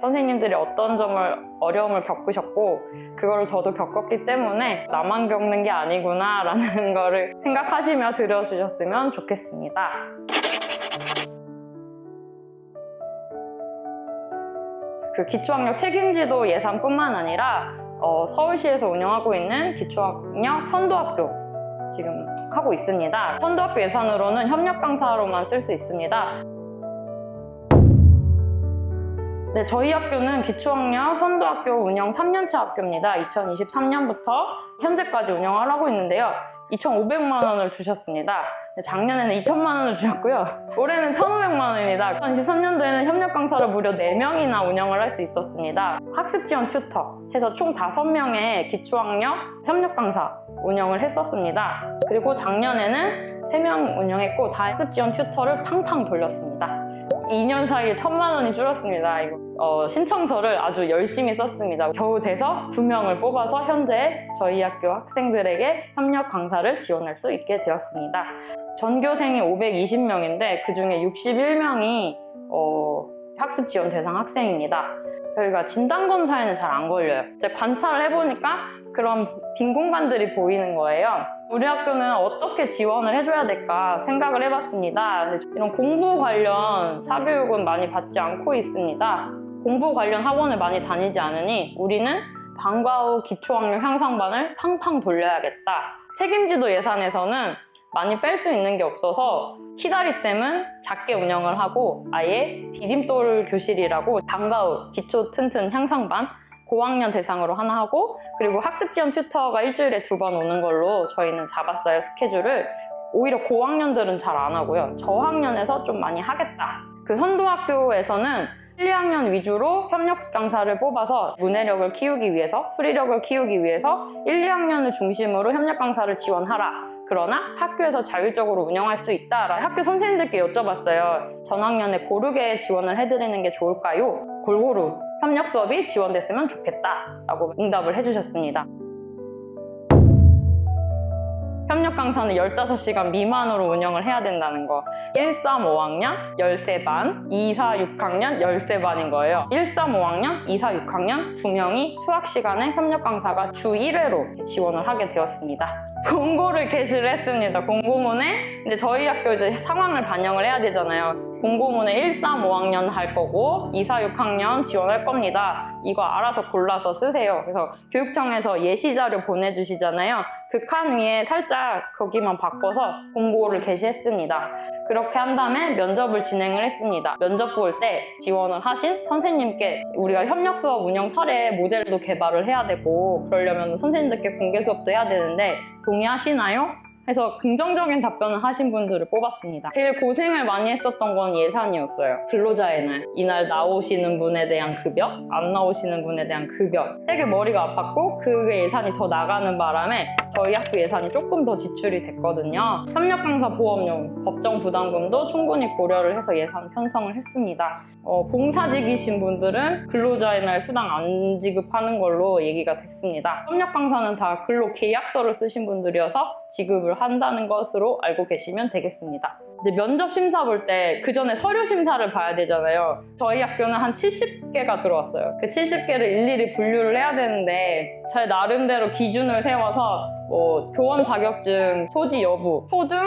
선생님들이 어떤 점을 어려움을 겪으셨고 그거를 저도 겪었기 때문에 나만 겪는 게 아니구나 라는 거를 생각하시며 들어주셨으면 좋겠습니다. 그 기초학력 책임지도 예산뿐만 아니라 어, 서울시에서 운영하고 있는 기초학력 선도학교 지금 하고 있습니다. 선도학교 예산으로는 협력 강사로만 쓸 수 있습니다. 네, 저희 학교는 기초학력 선도학교 운영 3년차 학교입니다. 2023년부터 현재까지 운영을 하고 있는데요. 2,500만 원을 주셨습니다. 네, 작년에는 2천만 원을 주셨고요. 올해는 1,500만 원입니다. 2023년도에는 협력 강사를 무려 4명이나 운영을 할 수 있었습니다. 학습 지원 튜터 해서 총 5명의 기초학력 협력 강사 운영을 했었습니다. 그리고 작년에는 3명 운영했고 다 학습 지원 튜터를 팡팡 돌렸습니다. 2년 사이에 천만 원이 줄었습니다. 이거 어, 신청서를 아주 열심히 썼습니다. 겨우 돼서 두 명을 뽑아서 현재 저희 학교 학생들에게 협력 강사를 지원할 수 있게 되었습니다. 전교생이 520명인데 그 중에 61명이 학습 지원 대상 학생입니다. 저희가 진단 검사에는 잘 안 걸려요. 이제 관찰을 해보니까 그런 빈 공간들이 보이는 거예요. 우리 학교는 어떻게 지원을 해줘야 될까 생각을 해봤습니다. 이런 공부 관련 사교육은 많이 받지 않고 있습니다. 공부 관련 학원을 많이 다니지 않으니 우리는 방과 후 기초학력 향상반을 팡팡 돌려야겠다. 책임지도 예산에서는 많이 뺄 수 있는 게 없어서 키다리쌤은 작게 운영을 하고 아예 디딤돌 교실이라고 방과 후 기초 튼튼 향상반 고학년 대상으로 하나 하고 그리고 학습 지원 튜터가 일주일에 두 번 오는 걸로 저희는 잡았어요 스케줄을 오히려 고학년들은 잘 안 하고요 저학년에서 좀 많이 하겠다 그 선도학교에서는 1, 2학년 위주로 협력 강사를 뽑아서 문해력을 키우기 위해서 수리력을 키우기 위해서 1, 2학년을 중심으로 협력 강사를 지원하라 그러나 학교에서 자율적으로 운영할 수 있다. 학교 선생님들께 여쭤봤어요. 전학년에 고르게 지원을 해드리는 게 좋을까요? 골고루 협력 수업이 지원됐으면 좋겠다. 라고 응답을 해주셨습니다. 협력 강사는 15시간 미만으로 운영을 해야 된다는 거. 1, 3, 5학년 13반, 2, 4, 6학년 13반인 거예요. 1, 3, 5학년, 2, 4, 6학년 두 명이 수학 시간에 협력 강사가 주 1회로 지원을 하게 되었습니다. 공고를 게시를 했습니다. 공고문에 근데 저희 학교 이제 상황을 반영을 해야 되잖아요. 공고문에 1, 3, 5학년 할 거고 2, 4, 6학년 지원할 겁니다. 이거 알아서 골라서 쓰세요. 그래서 교육청에서 예시 자료 보내주시잖아요. 그 칸 위에 살짝 거기만 바꿔서 공고를 게시했습니다. 그렇게 한 다음에 면접을 진행을 했습니다. 면접 볼 때 지원을 하신 선생님께 우리가 협력 수업 운영 사례 모델도 개발을 해야 되고 그러려면 선생님들께 공개 수업도 해야 되는데 동의하시나요? 해서 긍정적인 답변을 하신 분들을 뽑았습니다. 제일 고생을 많이 했었던 건 예산이었어요. 근로자의 날. 이날 나오시는 분에 대한 급여, 안 나오시는 분에 대한 급여. 되게 머리가 아팠고 그 예산이 더 나가는 바람에 저희 학교 예산이 조금 더 지출이 됐거든요. 협력 강사 보험료, 법정 부담금도 충분히 고려를 해서 예산 편성을 했습니다. 어, 봉사직이신 분들은 근로자의 날 수당 안 지급하는 걸로 얘기가 됐습니다. 협력 강사는 다 근로 계약서를 쓰신 분들이어서 지급을 한다는 것으로 알고 계시면 되겠습니다. 이제 면접 심사 볼 때 그 전에 서류 심사를 봐야 되잖아요. 저희 학교는 한 70개가 들어왔어요. 그 70개를 일일이 분류를 해야 되는데 제 나름대로 기준을 세워서 뭐 교원 자격증 소지 여부, 초등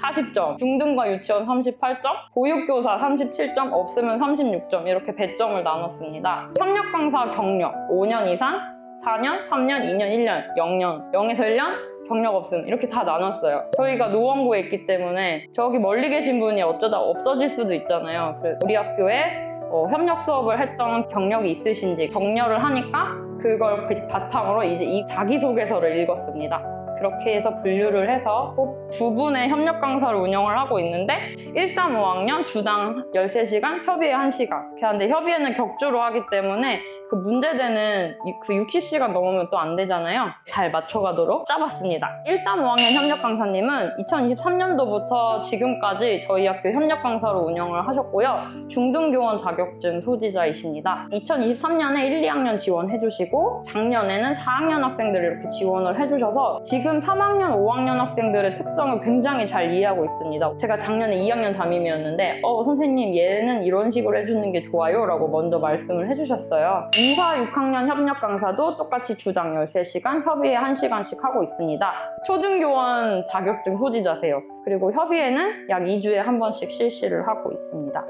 40점, 중등과 유치원 38점, 보육교사 37점, 없으면 36점 이렇게 배점을 나눴습니다. 협력 강사 경력 5년 이상, 4년, 3년, 2년, 1년, 0년, 0에서 1년, 경력 없음 이렇게 다 나눴어요. 저희가 노원구에 있기 때문에 저기 멀리 계신 분이 어쩌다 없어질 수도 있잖아요. 그래서 우리 학교에 어, 협력 수업을 했던 경력이 있으신지 격려를 하니까 그걸 그 바탕으로 이제 이 자기소개서를 읽었습니다. 그렇게 해서 분류를 해서 꼭두 분의 협력 강사를 운영을 하고 있는데 1, 3, 5학년 주당 13시간, 협의회 1시간. 이렇게 하는데 협의회는 격주로 하기 때문에 그 문제되는 이- 그 60시간 넘으면 또 안 되잖아요. 잘 맞춰가도록 짜봤습니다. 135학년 협력 강사님은 2023년도부터 지금까지 저희 학교 협력 강사로 운영을 하셨고요. 중등교원 자격증 소지자이십니다. 2023년에 1, 2학년 지원해주시고 작년에는 4학년 학생들을 이렇게 지원을 해주셔서 지금 3학년, 5학년 학생들의 특성을 굉장히 잘 이해하고 있습니다. 제가 작년에 2학년 담임이었는데 어 선생님 얘는 이런 식으로 해주는 게 좋아요 라고 먼저 말씀을 해주셨어요. 2, 4, 6학년 협력 강사도 똑같이 주당 13시간, 협의회 1시간씩 하고 있습니다. 초등교원 자격증 소지자세요. 그리고 협의회는 약 2주에 한 번씩 실시를 하고 있습니다.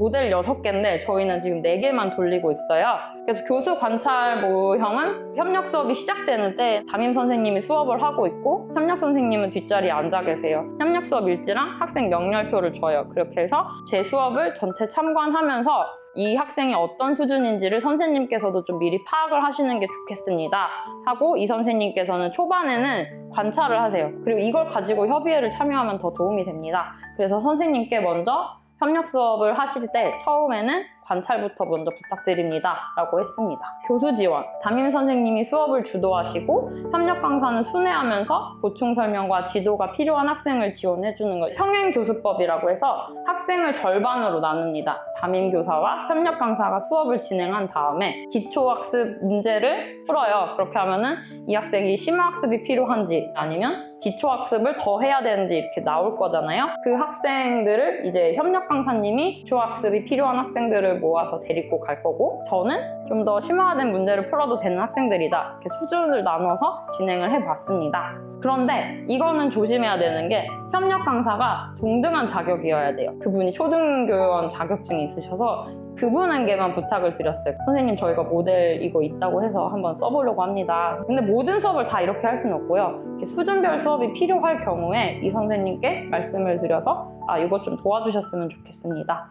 모델 6개인데 저희는 지금 4개만 돌리고 있어요. 그래서 교수 관찰 모형은 협력 수업이 시작되는 때 담임 선생님이 수업을 하고 있고 협력 선생님은 뒷자리에 앉아 계세요. 협력 수업 일지랑 학생 명렬표를 줘요. 그렇게 해서 제 수업을 전체 참관하면서 이 학생이 어떤 수준인지를 선생님께서도 좀 미리 파악을 하시는 게 좋겠습니다. 하고 이 선생님께서는 초반에는 관찰을 하세요. 그리고 이걸 가지고 협의회를 참여하면 더 도움이 됩니다. 그래서 선생님께 먼저 협력 수업을 하실 때 처음에는 관찰부터 먼저 부탁드립니다. 라고 했습니다. 교수 지원. 담임 선생님이 수업을 주도하시고 협력 강사는 순회하면서 보충 설명과 지도가 필요한 학생을 지원해주는 것. 평행교수법이라고 해서 학생을 절반으로 나눕니다. 담임 교사와 협력 강사가 수업을 진행한 다음에 기초학습 문제를 풀어요. 그렇게 하면은 이 학생이 심화학습이 필요한지 아니면 기초학습을 더 해야 되는지 이렇게 나올 거잖아요. 그 학생들을 이제 협력 강사님이 기초학습이 필요한 학생들을 모아서 데리고 갈 거고 저는 좀 더 심화된 문제를 풀어도 되는 학생들이다. 이렇게 수준을 나눠서 진행을 해봤습니다. 그런데 이거는 조심해야 되는 게 협력 강사가 동등한 자격이어야 돼요. 그분이 초등교원 자격증이 있으셔서 그분에게만 부탁을 드렸어요. 선생님 저희가 모델 이거 있다고 해서 한번 써보려고 합니다. 근데 모든 수업을 다 이렇게 할 수는 없고요. 수준별 수업이 필요할 경우에 이 선생님께 말씀을 드려서 아 이거 좀 도와주셨으면 좋겠습니다.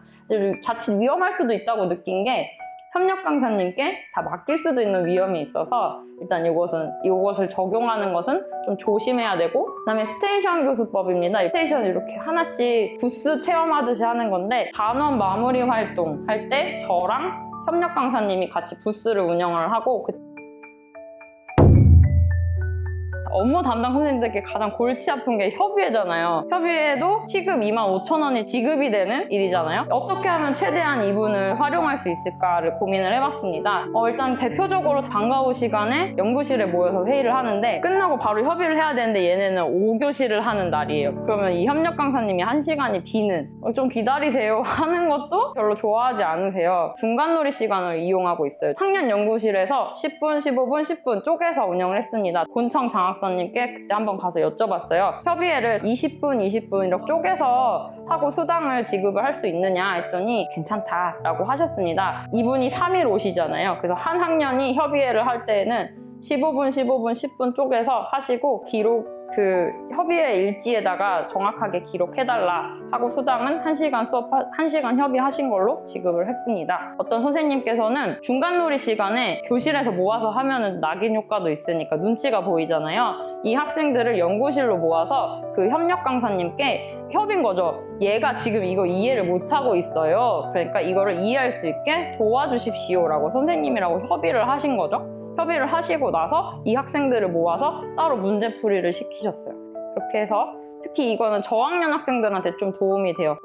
자칫 위험할 수도 있다고 느낀 게 협력 강사님께 다 맡길 수도 있는 위험이 있어서 일단 이것은 이것을 적용하는 것은 좀 조심해야 되고 그다음에 스테이션 교수법입니다. 스테이션 이렇게 하나씩 부스 체험하듯이 하는 건데 단원 마무리 활동 할 때 저랑 협력 강사님이 같이 부스를 운영을 하고 그 업무 담당 선생님들께 가장 골치 아픈 게 협의회잖아요. 협의회도 시급 2만 5천 원이 지급이 되는 일이잖아요. 어떻게 하면 최대한 이분을 활용할 수 있을까를 고민을 해봤습니다. 어, 일단 대표적으로 방과 후 시간에 연구실에 모여서 회의를 하는데 끝나고 바로 협의를 해야 되는데 얘네는 5교시를 하는 날이에요. 그러면 이 협력 강사님이 1시간이 비는 어, 좀 기다리세요 하는 것도 별로 좋아하지 않으세요. 중간놀이 시간을 이용하고 있어요. 학년 연구실에서 10분, 15분, 10분 쪼개서 운영을 했습니다. 본청 장학 사님께 그때 한번 가서 여쭤봤어요. 협의회를 20분, 20분 이렇게 쪼개서 하고 수당을 지급을 할 수 있느냐 했더니 괜찮다라고 하셨습니다. 이분이 3일 오시잖아요. 그래서 한 학년이 협의회를 할 때에는 15분, 15분, 10분 쪼개서 하시고 기록 그 협의회 일지에다가 정확하게 기록해달라 하고 수당은 1시간 수업, 1시간 협의하신 걸로 지급을 했습니다. 어떤 선생님께서는 중간 놀이 시간에 교실에서 모아서 하면은 낙인 효과도 있으니까 눈치가 보이잖아요. 이 학생들을 연구실로 모아서 그 협력 강사님께 협인 거죠. 얘가 지금 이거 이해를 못하고 있어요. 그러니까 이거를 이해할 수 있게 도와주십시오라고 선생님이라고 협의를 하신 거죠. 협의를 하시고 나서 이 학생들을 모아서 따로 문제풀이를 시키셨어요. 그렇게 해서 특히 이거는 저학년 학생들한테 좀 도움이 돼요.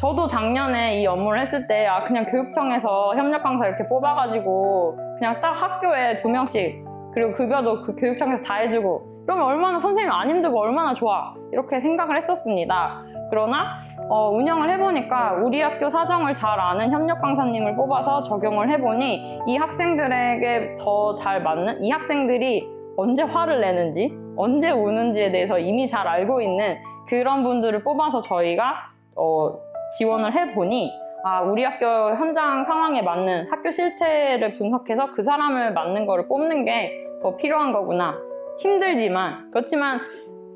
저도 작년에 이 업무를 했을 때, 아, 그냥 교육청에서 협력 강사 이렇게 뽑아가지고, 그냥 딱 학교에 두 명씩, 그리고 급여도 그 교육청에서 다 해주고, 그러면 얼마나 선생님 안 힘들고 얼마나 좋아. 이렇게 생각을 했었습니다. 그러나, 어, 운영을 해보니까 우리 학교 사정을 잘 아는 협력 강사님을 뽑아서 적용을 해보니 이 학생들에게 더 잘 맞는, 이 학생들이 언제 화를 내는지, 언제 우는지에 대해서 이미 잘 알고 있는 그런 분들을 뽑아서 저희가 어, 지원을 해보니 아, 우리 학교 현장 상황에 맞는 학교 실태를 분석해서 그 사람을 맞는 거를 뽑는 게 더 필요한 거구나. 힘들지만 그렇지만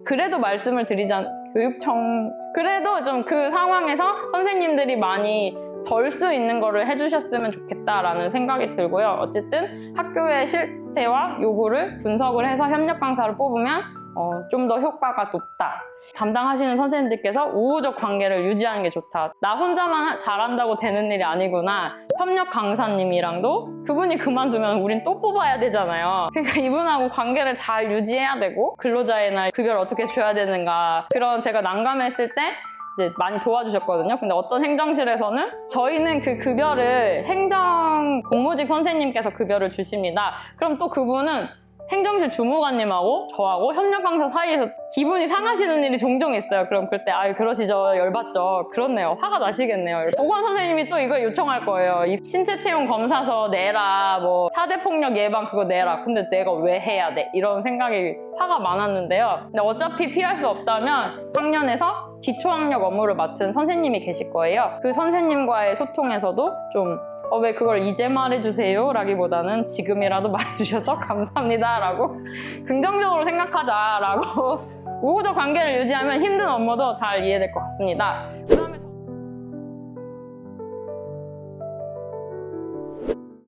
그래도 말씀을 드리자 교육청 그래도 좀 그 상황에서 선생님들이 많이 덜 수 있는 거를 해주셨으면 좋겠다라는 생각이 들고요. 어쨌든 학교의 실태와 요구를 분석을 해서 협력 강사를 뽑으면 어, 좀 더 효과가 높다. 담당하시는 선생님들께서 우호적 관계를 유지하는 게 좋다. 나 혼자만 잘한다고 되는 일이 아니구나. 협력 강사님이랑도 그분이 그만두면 우린 또 뽑아야 되잖아요. 그러니까 이분하고 관계를 잘 유지해야 되고 근로자의 날 급여를 어떻게 줘야 되는가 그런 제가 난감했을 때 이제 많이 도와주셨거든요. 근데 어떤 행정실에서는 저희는 그 급여를 행정 공무직 선생님께서 급여를 주십니다. 그럼 또 그분은 행정실 주무관님하고 저하고 협력 강사 사이에서 기분이 상하시는 일이 종종 있어요. 그럼 그때 아유 그러시죠 열받죠. 그렇네요. 화가 나시겠네요. 보건 선생님이 또 이걸 요청할 거예요. 이 신체 체형 검사서 내라. 뭐 사대 폭력 예방 그거 내라. 근데 내가 왜 해야 돼? 이런 생각이 화가 많았는데요. 근데 어차피 피할 수 없다면 학년에서 기초학력 업무를 맡은 선생님이 계실 거예요. 그 선생님과의 소통에서도 좀 어, 왜 그걸 이제 말해주세요? 라기보다는 지금이라도 말해주셔서 감사합니다. 라고 긍정적으로 생각하자. 라고 우호적 관계를 유지하면 힘든 업무도 잘 이해될 것 같습니다.